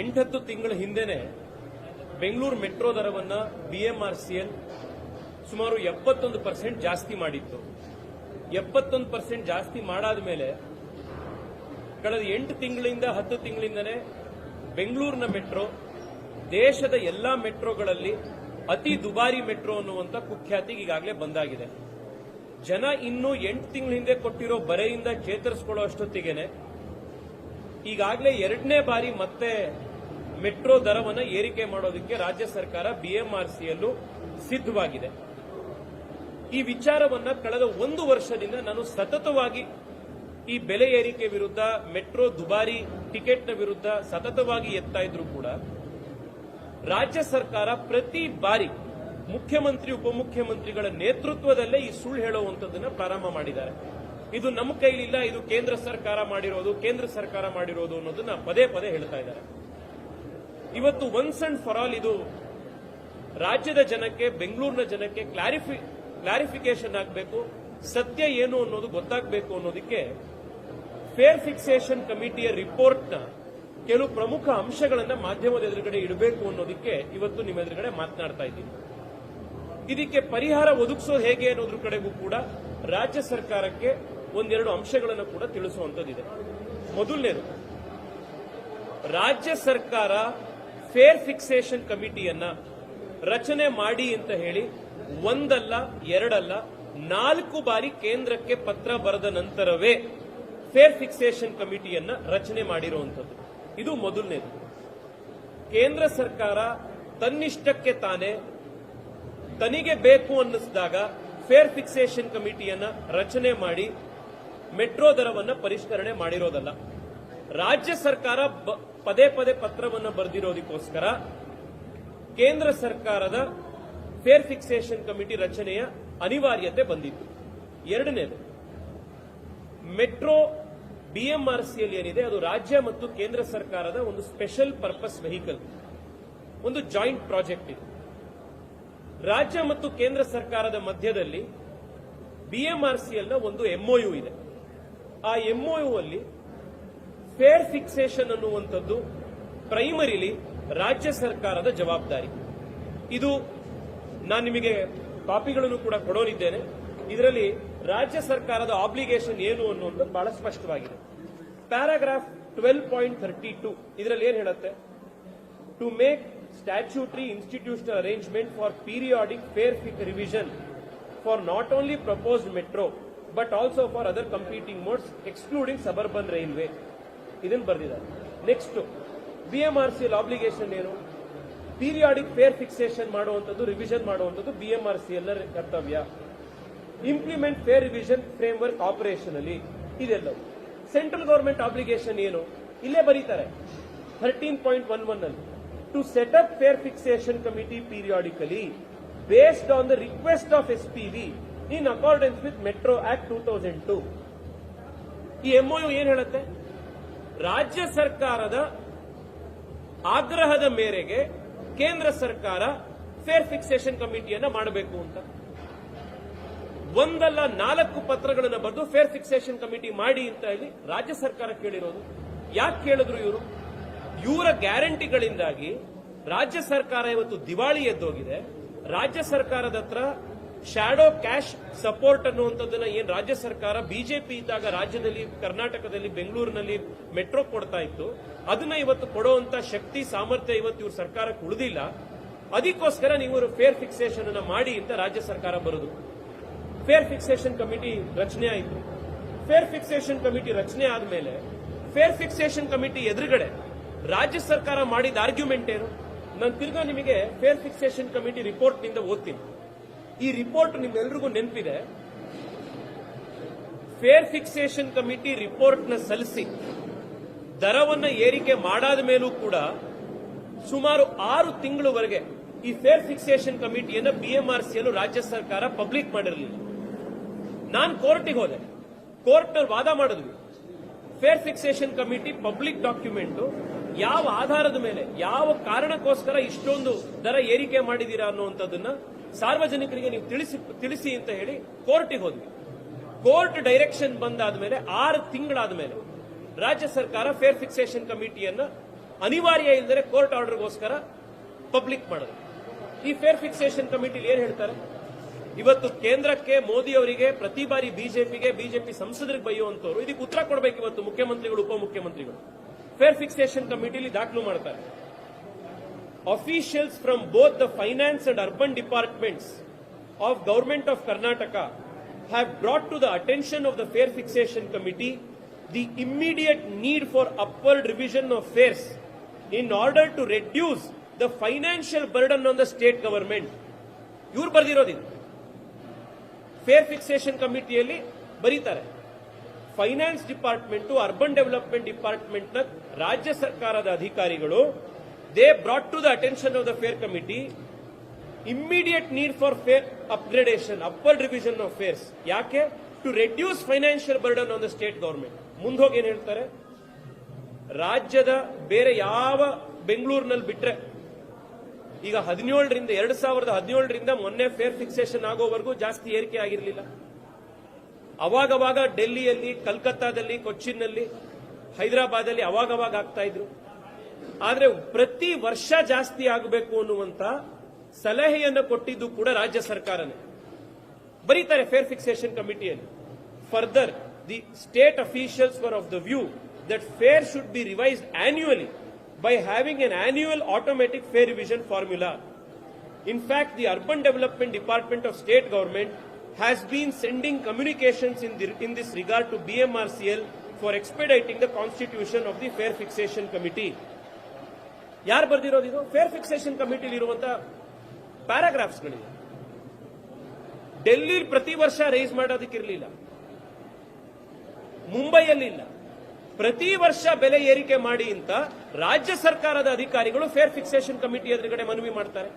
ಎಂಟತ್ತು ತಿಂಗಳ ಹಿಂದೆನೆ ಬೆಂಗಳೂರು ಮೆಟ್ರೋ ದರವನ್ನು ಬಿಎಂಆರ್ಸಿಎಲ್ ಸುಮಾರು ಎಪ್ಪತ್ತೊಂದು ಪರ್ಸೆಂಟ್ ಜಾಸ್ತಿ ಮಾಡಿತ್ತು. ಎಪ್ಪತ್ತೊಂದು ಪರ್ಸೆಂಟ್ ಜಾಸ್ತಿ ಮಾಡಾದ ಮೇಲೆ ಕಳೆದ ಎಂಟು ತಿಂಗಳಿಂದ ಹತ್ತು ತಿಂಗಳಿಂದನೇ ಬೆಂಗಳೂರಿನ ಮೆಟ್ರೋ ದೇಶದ ಎಲ್ಲಾ ಮೆಟ್ರೋಗಳಲ್ಲಿ ಅತಿ ದುಬಾರಿ ಮೆಟ್ರೋ ಅನ್ನುವಂಥ ಕುಖ್ಯಾತಿಗೆ ಈಗಾಗಲೇ ಬಂದಾಗಿದೆ. ಜನ ಇನ್ನೂ ಎಂಟು ತಿಂಗಳ ಹಿಂದೆ ಕೊಟ್ಟಿರೋ ಬರೆಯಿಂದ ಚೇತರಿಸಿಕೊಳ್ಳೋ ಅಷ್ಟೊತ್ತಿಗೆನೆ ಈಗಾಗಲೇ ಎರಡನೇ ಬಾರಿ ಮತ್ತೆ ಮೆಟ್ರೋ ದರವನ್ನು ಏರಿಕೆ ಮಾಡೋದಕ್ಕೆ ರಾಜ್ಯ ಸರ್ಕಾರ ಬಿಎಂಆರ್ಸಿಯಲ್ಲೂ ಸಿದ್ಧವಾಗಿದೆ. ಈ ವಿಚಾರವನ್ನ ಕಳೆದ ಒಂದು ವರ್ಷದಿಂದ ನಾನು ಸತತವಾಗಿ ಈ ಬೆಲೆ ಏರಿಕೆ ವಿರುದ್ಧ, ಮೆಟ್ರೋ ದುಬಾರಿ ಟಿಕೆಟ್ನ ವಿರುದ್ಧ ಸತತವಾಗಿ ಎತ್ತಾ ಇದ್ರು ಕೂಡ ರಾಜ್ಯ ಸರ್ಕಾರ ಪ್ರತಿ ಬಾರಿ ಮುಖ್ಯಮಂತ್ರಿ, ಉಪಮುಖ್ಯಮಂತ್ರಿಗಳ ನೇತೃತ್ವದಲ್ಲೇ ಈ ಸುಳ್ಳು ಹೇಳುವಂತದನ್ನ ಪ್ರಾರಂಭ ಮಾಡಿದ್ದಾರೆ. ಇದು ನಮ್ಮ ಕೈಲಿಲ್ಲ, ಇದು ಕೇಂದ್ರ ಸರ್ಕಾರ ಮಾಡಿರೋದು, ಕೇಂದ್ರ ಸರ್ಕಾರ ಮಾಡಿರೋದು ಅನ್ನೋದನ್ನ ಪದೇ ಪದೇ ಹೇಳ್ತಾ ಇದ್ದಾರೆ. ಇವತ್ತು ಒನ್ಸ್ ಅಂಡ್ ಫಾರ್ ಆಲ್ ಇದು ರಾಜ್ಯದ ಜನಕ್ಕೆ, ಬೆಂಗಳೂರಿನ ಜನಕ್ಕೆ ಕ್ಲಾರಿಫಿ ಕ್ಲಾರಿಫಿಕೇಶನ್ ಆಗಬೇಕು, ಸತ್ಯ ಏನು ಅನ್ನೋದು ಗೊತ್ತಾಗಬೇಕು ಅನ್ನೋದಕ್ಕೆ ಫೇರ್ ಫಿಕ್ಸೇಷನ್ ಕಮಿಟಿಯ ರಿಪೋರ್ಟ್ನ ಕೆಲವು ಪ್ರಮುಖ ಅಂಶಗಳನ್ನ ಮಾಧ್ಯಮದ ಎದುರುಗಡೆ ಇಡಬೇಕು ಅನ್ನೋದಕ್ಕೆ ಇವತ್ತು ನಿಮ್ಮ ಎದುರುಗಡೆ ಮಾತನಾಡ್ತಾ ಇದ್ದೀನಿ. ಇದಕ್ಕೆ ಪರಿಹಾರ ಒದಗಿಸೋದು ಹೇಗೆ ಅನ್ನೋದ್ರ ಕಡೆಗೂ ಕೂಡ ರಾಜ್ಯ ಸರ್ಕಾರಕ್ಕೆ ಒಂದೆರಡು ಅಂಶಗಳನ್ನು ಕೂಡ ತಿಳಿಸುವಂತದ್ದಿದೆ ಮೊದಲನೇದು, ರಾಜ್ಯ ಸರ್ಕಾರ ಫೇರ್ ಫಿಕ್ಸೇಷನ್ ಕಮಿಟಿಯನ್ನ ರಚನೆ ಮಾಡಿ ಅಂತ ಹೇಳಿ ಒಂದಲ್ಲ, ಎರಡಲ್ಲ, ನಾಲ್ಕು ಬಾರಿ ಕೇಂದ್ರಕ್ಕೆ ಪತ್ರ ಬರೆದ ನಂತರವೇ ಫೇರ್ ಫಿಕ್ಸೇಷನ್ ಕಮಿಟಿಯನ್ನ ರಚನೆ ಮಾಡಿರುವಂತದ್ದು ಇದು ಮೊದಲನೇದು. ಕೇಂದ್ರ ಸರ್ಕಾರ ತನ್ನಿಷ್ಟಕ್ಕೆ ತಾನೇ ತನಿಗೆ ಬೇಕು ಅನ್ನಿಸಿದಾಗ ಫೇರ್ ಫಿಕ್ಸೇಷನ್ ಕಮಿಟಿಯನ್ನ ರಚನೆ ಮಾಡಿ ಮೆಟ್ರೋ ದರವನ್ನು ಪರಿಷ್ಕರಣೆ ಮಾಡಿರೋದಲ್ಲ. ರಾಜ್ಯ ಸರ್ಕಾರ ಪದೇ ಪದೇ ಪತ್ರವನ್ನು ಬರೆದಿರೋದಕ್ಕೋಸ್ಕರ ಕೇಂದ್ರ ಸರ್ಕಾರದ ಫೇರ್ ಫಿಕ್ಸೇಷನ್ ಕಮಿಟಿ ರಚನೆಯ ಅನಿವಾರ್ಯತೆ ಬಂದಿತ್ತು. ಎರಡನೇದು, ಮೆಟ್ರೋ ಬಿಎಂಆರ್ಸಿಯಲ್ಲಿ ಏನಿದೆ, ಅದು ರಾಜ್ಯ ಮತ್ತು ಕೇಂದ್ರ ಸರ್ಕಾರದ ಒಂದು ಸ್ಪೆಷಲ್ ಪರ್ಪಸ್ ವೆಹಿಕಲ್, ಒಂದು ಜಾಯಿಂಟ್ ಪ್ರಾಜೆಕ್ಟ್ ಇದೆ. ರಾಜ್ಯ ಮತ್ತು ಕೇಂದ್ರ ಸರ್ಕಾರದ ಮಧ್ಯದಲ್ಲಿ ಬಿಎಂಆರ್ಸಿಎಲ್ನ ಒಂದು ಎಂಒಯು ಇದೆ. ಆ ಎಂಒಯು ಅಲ್ಲಿ ಫೇರ್ ಫಿಕ್ಸೇಷನ್ ಅನ್ನುವಂಥದ್ದು ಪ್ರೈಮರಿಲಿ ರಾಜ್ಯ ಸರ್ಕಾರದ ಜವಾಬ್ದಾರಿ. ಇದು ನಾನು ನಿಮಗೆ ಕಾಪಿಗಳನ್ನು ಕೂಡ ಕೊಡೋನಿದ್ದೇನೆ ಇದರಲ್ಲಿ ರಾಜ್ಯ ಸರ್ಕಾರದ ಆಬ್ಲಿಗೇಷನ್ ಏನು ಅನ್ನುವಂಥದ್ದು ಬಹಳ ಸ್ಪಷ್ಟವಾಗಿದೆ. Paragraph twelve point thirty two ಇದರಲ್ಲಿ ಏನು ಹೇಳುತ್ತೆ? To make statutory institutional arrangement for periodic fare fix revision for not only proposed metro but also for other competing modes excluding suburban railway ಇದನ್ನು ಬರೆದಿದ್ದಾರೆ. ನೆಕ್ಸ್ಟ್ ಬಿಎಂಆರ್ಸಿಎಲ್ ಆಬ್ಲಿಗೇಷನ್ ಏನು? Periodic fare fixation ಮಾಡುವಂಥದ್ದು revision ಮಾಡುವಂಥದ್ದು BMRCL ಕರ್ತವ್ಯ. Implement fare revision framework ಅಲ್ಲಿ ಇದೆಲ್ಲವು. Central government obligation ಏನು? ಇಲ್ಲೇ ಬರೀತಾರೆ. ಥರ್ಟೀನ್ ಪಾಯಿಂಟ್ ಒನ್ ಒನ್ ಅಲ್ಲಿ. To set up fare fixation committee periodically based on the request of S P V in accordance with metro act two thousand two ಈ MOU ಏನ್ ಹೇಳುತ್ತೆ? ರಾಜ್ಯ ಸರ್ಕಾರದ ಆಗ್ರಹದ ಮೇರೆಗೆ ಕೇಂದ್ರ ಸರ್ಕಾರ ಫೇರ್ ಫಿಕ್ಸೇಷನ್ ಕಮಿಟಿಯನ್ನ ಮಾಡಬೇಕು ಅಂತ. ಒಂದಲ್ಲ ನಾಲ್ಕು ಪತ್ರಗಳನ್ನು ಬರೆದು ಫೇರ್ ಫಿಕ್ಸೇಷನ್ ಕಮಿಟಿ ಮಾಡಿ ಅಂತ ಹೇಳಿ ರಾಜ್ಯ ಸರ್ಕಾರ ಕೇಳಿರೋದು. ಯಾಕೆ ಕೇಳಿದ್ರು ಇವರು? ಇವರ ಗ್ಯಾರಂಟಿಗಳಿಂದಾಗಿ ರಾಜ್ಯ ಸರ್ಕಾರ ಇವತ್ತು ದಿವಾಳಿ ಎದ್ದೋಗಿದೆ. ರಾಜ್ಯ ಸರ್ಕಾರದ ಹತ್ರ ಶಾಡೋ ಕ್ಯಾಶ್ ಸಪೋರ್ಟ್ ಅನ್ನುವಂಥದ್ದನ್ನ ಏನು ರಾಜ್ಯ ಸರ್ಕಾರ ಬಿಜೆಪಿ ಇದ್ದಾಗ ರಾಜ್ಯದಲ್ಲಿ, ಕರ್ನಾಟಕದಲ್ಲಿ, ಬೆಂಗಳೂರಿನಲ್ಲಿ ಮೆಟ್ರೋ ಕೊಡ್ತಾ ಇತ್ತು. ಅದನ್ನ ಇವತ್ತು ಕೊಡುವಂತ ಶಕ್ತಿ, ಸಾಮರ್ಥ್ಯ ಇವತ್ತು ಇವ್ರ ಸರ್ಕಾರಕ್ಕೆ ಉಳಿದಿಲ್ಲ. ಅದಕ್ಕೋಸ್ಕರ ನೀವು ಫೇರ್ ಫಿಕ್ಸೇಷನ್ ಅನ್ನ ಮಾಡಿ ಅಂತ ರಾಜ್ಯ ಸರ್ಕಾರ ಬರುದು. ಫೇರ್ ಫಿಕ್ಸೇಷನ್ ಕಮಿಟಿ ರಚನೆ ಆಯಿತು. ಫೇರ್ ಫಿಕ್ಸೇಷನ್ ಕಮಿಟಿ ರಚನೆ ಆದ್ಮೇಲೆ ಫೇರ್ ಫಿಕ್ಸೇಷನ್ ಕಮಿಟಿ ಎದುರುಗಡೆ ರಾಜ್ಯ ಸರ್ಕಾರ ಮಾಡಿದ ಆರ್ಗ್ಯುಮೆಂಟ್ ಏನು? ನಾನು ತಿರ್ಗಾ ನಿಮಗೆ ಫೇರ್ ಫಿಕ್ಸೇಷನ್ ಕಮಿಟಿ ರಿಪೋರ್ಟ್ನಿಂದ ಓದ್ತೀನಿ. ಈ ರಿಪೋರ್ಟ್ ನಿಮ್ಮೆಲ್ರಿಗೂ ನೆನಪಿದೆ? ಫೇರ್ ಫಿಕ್ಸೇಷನ್ ಕಮಿಟಿ ರಿಪೋರ್ಟ್ನ ಸಲ್ಲಿಸಿ, ದರವನ್ನು ಏರಿಕೆ ಮಾಡಾದ ಮೇಲೂ ಕೂಡ ಸುಮಾರು ಆರು ತಿಂಗಳವರೆಗೆ ಈ ಫೇರ್ ಫಿಕ್ಸೇಷನ್ ಕಮಿಟಿಯನ್ನ ಬಿಎಂಆರ್ಸಿಯಲ್ಲೂ ರಾಜ್ಯ ಸರ್ಕಾರ ಪಬ್ಲಿಕ್ ಮಾಡಿರಲಿಲ್ಲ. ನಾನು ಕೋರ್ಟಿಗೆ ಹೋದೆ. ಕೋರ್ಟ್ನಲ್ಲಿ ವಾದ ಮಾಡಿದ್ವಿ. Fare fixation committee public document ಯಾವ ಆಧಾರದ ಮೇಲೆ, ಯಾವ ಕಾರಣಕ್ಕೋಸ್ಕರ ಇಷ್ಟೊಂದು ದರ ಏರಿಕೆ ಮಾಡಿದೀರಾ ಅನ್ನುವಂಥದ್ದನ್ನ ಸಾರ್ವಜನಿಕರಿಗೆ ನೀವು ತಿಳಿಸಿ ತಿಳಿಸಿ ಅಂತ ಹೇಳಿ ಕೋರ್ಟಿಗೆ ಹೋದ್ವಿ. ಕೋರ್ಟ್ ಡೈರೆಕ್ಷನ್ ಬಂದಾದ ಮೇಲೆ ಆರು ತಿಂಗಳಾದ ಮೇಲೆ ರಾಜ್ಯ ಸರ್ಕಾರ ಫೇರ್ ಫಿಕ್ಸೇಷನ್ ಕಮಿಟಿಯನ್ನ ಅನಿವಾರ್ಯ ಇಲ್ಲದೆ ಕೋರ್ಟ್ ಆರ್ಡರ್ಗೋಸ್ಕರ ಪಬ್ಲಿಕ್ ಮಾಡೋದು ಈ ಫೇರ್ ಫಿಕ್ಸೇಷನ್ ಕಮಿಟಿಲಿ ಏನ್ ಹೇಳ್ತಾರೆ? ಇವತ್ತು ಕೇಂದ್ರಕ್ಕೆ ಮೋದಿ ಅವರಿಗೆ ಪ್ರತಿ ಬಾರಿ ಬಿಜೆಪಿಗೆ, ಬಿಜೆಪಿ ಸಂಸದರಿಗೆ ಬೈಯುವಂತವ್ರು ಇದಕ್ಕೆ ಉತ್ತರ ಕೊಡಬೇಕು ಇವತ್ತು ಮುಖ್ಯಮಂತ್ರಿಗಳು, ಉಪಮುಖ್ಯಮಂತ್ರಿಗಳು. ಫೇರ್ ಫಿಕ್ಸೇಷನ್ ಕಮಿಟಿಲಿ ದಾಖಲು ಮಾಡ್ತಾರೆ. Officials from both the finance and urban departments of government of Karnataka have brought to the attention of the fair fixation committee the immediate need for upward revision of fares in order to reduce the financial burden on the state government ಇವ್ರು ಬರೆದಿರೋದಿದೆ fair fixation ಕಮಿಟಿಯಲ್ಲಿ ಬರೀತಾರೆ finance department urban development ಡಿಪಾರ್ಟ್ಮೆಂಟ್ನ ರಾಜ್ಯ ಸರ್ಕಾರದ ಅಧಿಕಾರಿಗಳು they brought to the attention of the fare committee immediate need for fare upgradation upper revision of fares ಯಾಕೆ? To reduce financial burden on the state government ಮುಂದೋಗಿ ಏನ್ ಹೇಳ್ತಾರೆ? ರಾಜ್ಯದ ಬೇರೆ ಯಾವ ಬೆಂಗಳೂರಿನಲ್ಲಿ ಬಿಟ್ರೆ, ಈಗ ಹದಿನೇಳರಿಂದ, ಎರಡ್ ಸಾವಿರದ ಹದಿನೇಳರಿಂದ ಮೊನ್ನೆ ಫೇರ್ ಫಿಕ್ಸೇಷನ್ ಆಗೋವರೆಗೂ ಜಾಸ್ತಿ ಏರಿಕೆ ಆಗಿರಲಿಲ್ಲ. ಅವಾಗವಾಗ ಡೆಲ್ಲಿಯಲ್ಲಿ, ಕಲ್ಕತ್ತಾದಲ್ಲಿ, ಕೊಚ್ಚಿನ್ನಲ್ಲಿ, ಹೈದರಾಬಾದಲ್ಲಿ ಅವಾಗವಾಗ ಆಗ್ತಾ ಇದ್ರು. ಆದ್ರೆ ಪ್ರತಿ ವರ್ಷ ಜಾಸ್ತಿ ಆಗಬೇಕು ಅನ್ನುವಂತ ಸಲಹೆಯನ್ನು ಕೊಟ್ಟಿದ್ದು ಕೂಡ ರಾಜ್ಯ ಸರ್ಕಾರನೇ ಬರೀತಾರೆ fare fixation ಕಮಿಟಿಯಲ್ಲಿ further the state officials were of the view that fare should be revised annually by having an annual automatic fare revision formula In fact, the Urban Development Department of State Government has been sending communications in, the, in this regard to BMRCL for expediting the constitution of the Fair Fixation Committee. ಯಾರು ಬರ್ದಿರೋದು ಇದು? Fair fixation ಕಮಿಟಿಲಿ ಇರುವಂತ ಪ್ಯಾರಾಗ್ರಾಫ್ಸ್ಗಳಿವೆ ಡೆಲ್ಲಿ ಪ್ರತಿ ವರ್ಷ rice ಮಾಡೋದಕ್ಕಿರಲಿಲ್ಲ ಮುಂಬೈಯಲ್ಲಿ ಇಲ್ಲ. ಪ್ರತಿ ವರ್ಷ ಬೆಲೆ ಏರಿಕೆ ಮಾಡಿ ಅಂತ ರಾಜ್ಯ ಸರ್ಕಾರದ ಅಧಿಕಾರಿಗಳು ಫೇರ್ ಫಿಕ್ಸೇಷನ್ ಕಮಿಟಿ ಎದುರುಗಡೆ ಮನವಿ ಮಾಡ್ತಾರೆ.